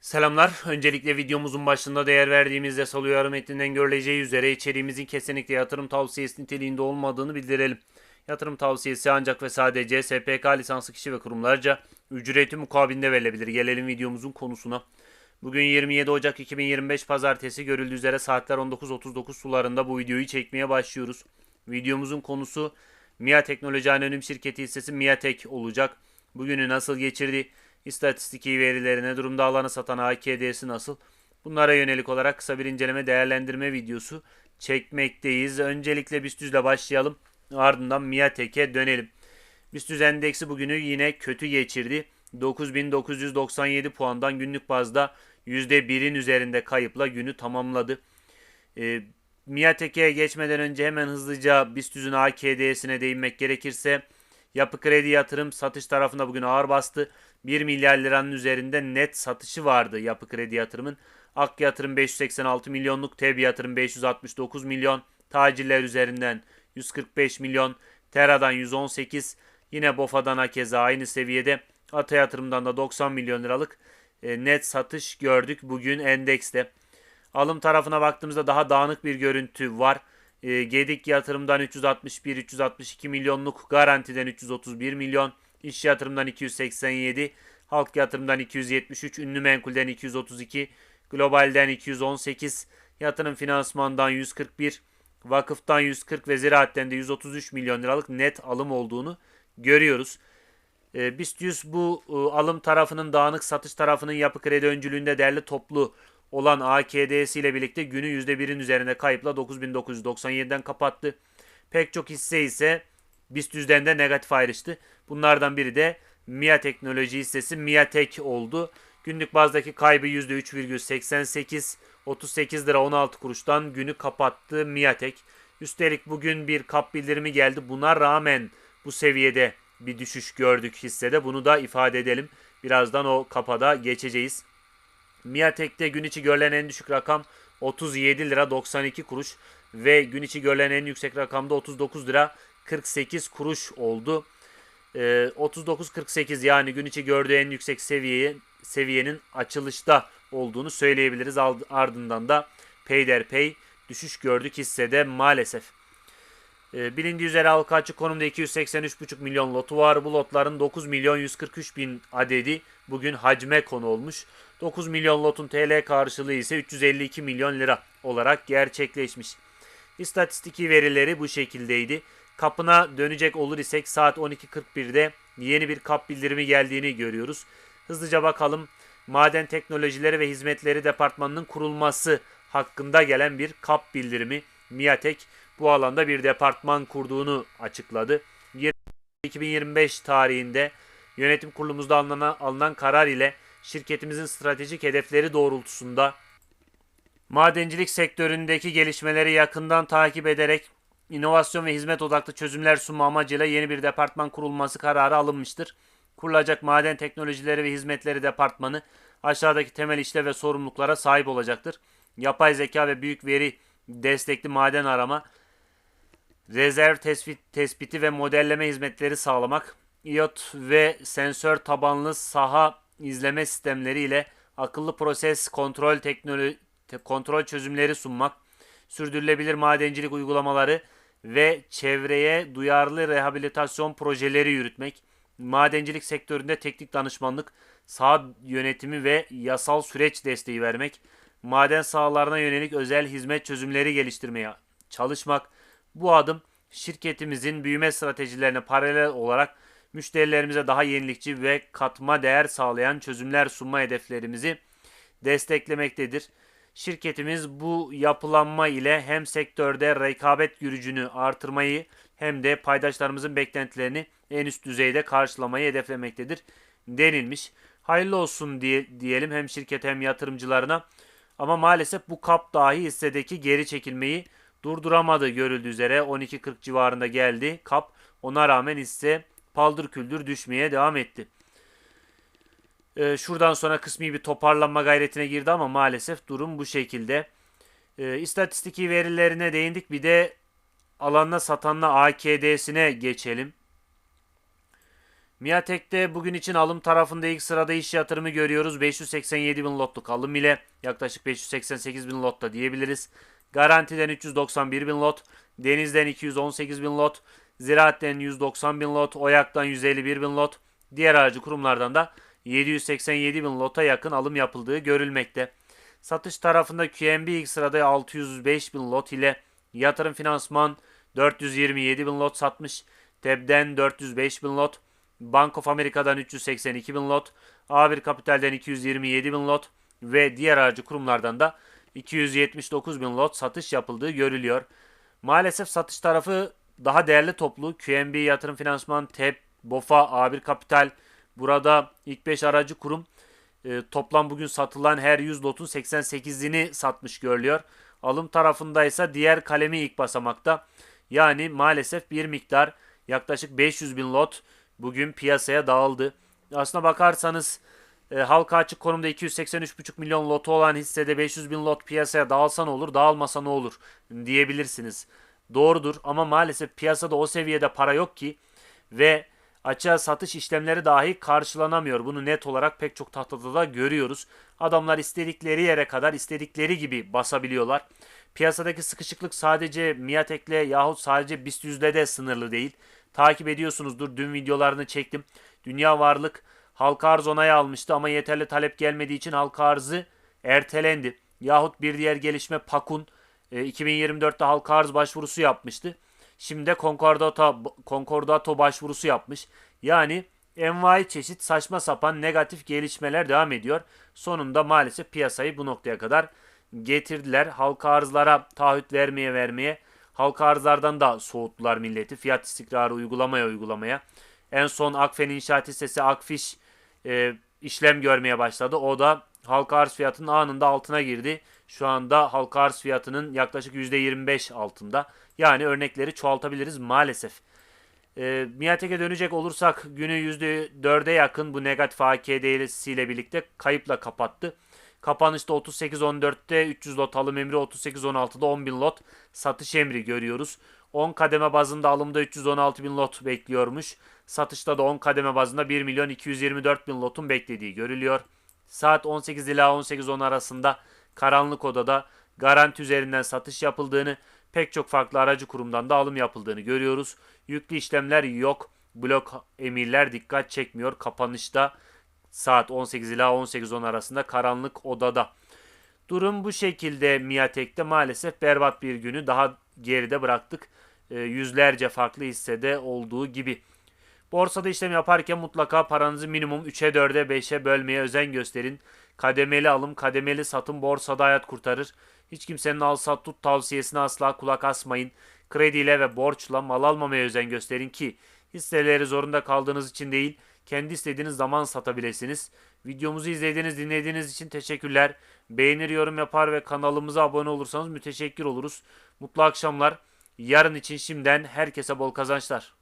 Selamlar. Öncelikle videomuzun başında değer verdiğimizde salı uyarı metninden görüleceği üzere içeriğimizin kesinlikle yatırım tavsiyesi niteliğinde olmadığını bildirelim. Yatırım tavsiyesi ancak ve sadece SPK lisanslı kişi ve kurumlarca ücreti mukabilinde verilebilir. Gelelim videomuzun konusuna. Bugün 27 Ocak 2025 Pazartesi görüldüğü üzere saatler 19.39 sularında bu videoyu çekmeye başlıyoruz. Videomuzun konusu MIA Teknoloji Anonim Şirketi hissesi MIATek olacak. Bugünü nasıl geçirdi? İstatistiki verileri ne durumda alanı satan AKD'si nasıl? Bunlara yönelik olarak kısa bir inceleme değerlendirme videosu çekmekteyiz. Öncelikle BIST ile başlayalım. Ardından MIATek'e dönelim. BIST endeksi bugünü yine kötü geçirdi. 9997 puandan günlük bazda %1'in üzerinde kayıpla günü tamamladı. E, Miatek'e geçmeden önce hemen hızlıca BIST AKD'sine değinmek gerekirse Yapı Kredi Yatırım satış tarafında bugün ağır bastı. 1 milyar liranın üzerinde net satışı vardı Yapı Kredi Yatırım'ın. Ak Yatırım 586 milyonluk, TEB Yatırım 569 milyon, tacirler üzerinden 145 milyon, Tera'dan 118, yine BOFA'dan hakeza aynı seviyede. Ata Yatırım'dan da 90 milyon liralık e, net satış gördük bugün endekste. Alım tarafına baktığımızda daha dağınık bir görüntü var. E, Gedik yatırımdan 361-362 milyonluk, garantiden 331 milyon, iş yatırımdan 287, halk yatırımdan 273, ünlü menkulden 232, globalden 218, yatırım finansmandan 141, vakıftan 140 ve ziraatten de 133 milyon liralık net alım olduğunu görüyoruz. E, BIST 100 bu alım tarafının dağınık satış tarafının yapı kredi öncülüğünde değerli toplu olan AKD'si ile birlikte günü %1'in üzerinde kayıpla 9997'den kapattı. Pek çok hisse ise BIST 100'den de negatif ayrıştı. Bunlardan biri de MIA Teknoloji hissesi MIATek oldu. Günlük bazdaki kaybı %3,88 38 lira 16 kuruştan günü kapattı MIATek. Üstelik bugün bir kap bildirimi geldi. Buna rağmen bu seviyede bir düşüş gördük hissede. Bunu da ifade edelim. Birazdan o kapada geçeceğiz. Miatek'te gün içi görülen en düşük rakam 37 lira 92 kuruş ve gün içi görülen en yüksek rakamda 39 lira 48 kuruş oldu. Ee, 39-48 yani gün içi gördüğü en yüksek seviyeyi, seviyenin açılışta olduğunu söyleyebiliriz. Ardından da peyderpey düşüş gördük hissede maalesef. Ee, bilindiği üzere halka açık konumda 283,5 milyon lotu var. Bu lotların 9 milyon 143 bin adedi bugün hacme konu olmuş. 9 milyon lotun TL karşılığı ise 352 milyon lira olarak gerçekleşmiş. İstatistiki verileri bu şekildeydi. Kapına dönecek olur isek saat 12.41'de yeni bir kap bildirimi geldiğini görüyoruz. Hızlıca bakalım. Maden Teknolojileri ve Hizmetleri Departmanı'nın kurulması hakkında gelen bir kap bildirimi. Miatek bu alanda bir departman kurduğunu açıkladı. 2025 tarihinde yönetim kurulumuzda alınan, alınan karar ile şirketimizin stratejik hedefleri doğrultusunda madencilik sektöründeki gelişmeleri yakından takip ederek inovasyon ve hizmet odaklı çözümler sunma amacıyla yeni bir departman kurulması kararı alınmıştır. Kurulacak Maden Teknolojileri ve Hizmetleri Departmanı aşağıdaki temel işlev ve sorumluluklara sahip olacaktır. Yapay zeka ve büyük veri destekli maden arama, rezerv tespit, tespiti ve modelleme hizmetleri sağlamak, IoT ve sensör tabanlı saha izleme sistemleri ile akıllı proses kontrol teknoloji kontrol çözümleri sunmak, sürdürülebilir madencilik uygulamaları ve çevreye duyarlı rehabilitasyon projeleri yürütmek, madencilik sektöründe teknik danışmanlık, saha yönetimi ve yasal süreç desteği vermek, maden sahalarına yönelik özel hizmet çözümleri geliştirmeye çalışmak. Bu adım şirketimizin büyüme stratejilerine paralel olarak müşterilerimize daha yenilikçi ve katma değer sağlayan çözümler sunma hedeflerimizi desteklemektedir. Şirketimiz bu yapılanma ile hem sektörde rekabet gücünü artırmayı hem de paydaşlarımızın beklentilerini en üst düzeyde karşılamayı hedeflemektedir denilmiş. Hayırlı olsun diye, diyelim hem şirket hem yatırımcılarına. Ama maalesef bu kap dahi hissedeki geri çekilmeyi durduramadı görüldüğü üzere 12.40 civarında geldi kap. Ona rağmen hisse paldır küldür düşmeye devam etti. Ee, şuradan sonra kısmi bir toparlanma gayretine girdi ama maalesef durum bu şekilde. Ee, istatistiki verilerine değindik. Bir de alanla satanla AKD'sine geçelim. Miatek'te bugün için alım tarafında ilk sırada iş yatırımı görüyoruz. 587 bin lotluk alım ile yaklaşık 588 bin lotta diyebiliriz. Garantiden 391 bin lot, Deniz'den 218 bin lot, Ziraat'ten 190 bin lot, Oyak'tan 151 bin lot, diğer aracı kurumlardan da 787 bin lota yakın alım yapıldığı görülmekte. Satış tarafında QNB ilk sırada 605 bin lot ile yatırım finansman 427 bin lot satmış. TEB'den 405 bin lot. Bank of America'dan 382 bin lot. A1 Kapital'den 227 bin lot. Ve diğer aracı kurumlardan da 279 bin lot satış yapıldığı görülüyor. Maalesef satış tarafı daha değerli toplu. QNB Yatırım Finansman, TEB, BOFA, A1 Kapital. Burada ilk 5 aracı kurum e, toplam bugün satılan her 100 lotun 88'ini satmış görülüyor. Alım tarafında ise diğer kalemi ilk basamakta. Yani maalesef bir miktar yaklaşık 500 bin lot bugün piyasaya dağıldı. Aslına bakarsanız e, halka açık konumda 283,5 milyon lotu olan hissede 500 bin lot piyasaya dağılsa ne olur dağılmasa ne olur diyebilirsiniz. Doğrudur ama maalesef piyasada o seviyede para yok ki ve açığa satış işlemleri dahi karşılanamıyor. Bunu net olarak pek çok tahtada da görüyoruz. Adamlar istedikleri yere kadar istedikleri gibi basabiliyorlar. Piyasadaki sıkışıklık sadece Miatek'le yahut sadece BIST yüzde de sınırlı değil. Takip ediyorsunuzdur. Dün videolarını çektim. Dünya varlık halka arz onayı almıştı ama yeterli talep gelmediği için halka arzı ertelendi. Yahut bir diğer gelişme Pakun e, 2024'te halka arz başvurusu yapmıştı. Şimdi de konkordato, konkordato başvurusu yapmış. Yani envai çeşit saçma sapan negatif gelişmeler devam ediyor. Sonunda maalesef piyasayı bu noktaya kadar getirdiler. Halka arzlara taahhüt vermeye vermeye halka arzlardan da soğuttular milleti. Fiyat istikrarı uygulamaya uygulamaya. En son Akfen İnşaat hissesi Akfiş e, işlem görmeye başladı. O da halka arz fiyatının anında altına girdi. Şu anda halka arz fiyatının yaklaşık %25 altında. Yani örnekleri çoğaltabiliriz maalesef. E, Miatek'e dönecek olursak günü %4'e yakın bu negatif AKD ile birlikte kayıpla kapattı. Kapanışta 38.14'te 300 lot alım emri 38.16'da 10 bin lot satış emri görüyoruz. 10 kademe bazında alımda 316 bin lot bekliyormuş. Satışta da 10 kademe bazında 1 milyon 224 bin lotun beklediği görülüyor. Saat 18 ila 18.10 arasında karanlık odada garanti üzerinden satış yapıldığını, pek çok farklı aracı kurumdan da alım yapıldığını görüyoruz. Yüklü işlemler yok. Blok emirler dikkat çekmiyor. Kapanışta saat 18 ila 18.10 arasında karanlık odada. Durum bu şekilde Miatek'te maalesef berbat bir günü daha geride bıraktık. E, yüzlerce farklı hissede olduğu gibi. Borsada işlem yaparken mutlaka paranızı minimum 3'e 4'e 5'e bölmeye özen gösterin. Kademeli alım, kademeli satım borsada hayat kurtarır. Hiç kimsenin al sat tut tavsiyesine asla kulak asmayın. Krediyle ve borçla mal almamaya özen gösterin ki hisseleri zorunda kaldığınız için değil, kendi istediğiniz zaman satabilirsiniz. Videomuzu izlediğiniz, dinlediğiniz için teşekkürler. Beğenir, yorum yapar ve kanalımıza abone olursanız müteşekkir oluruz. Mutlu akşamlar. Yarın için şimdiden herkese bol kazançlar.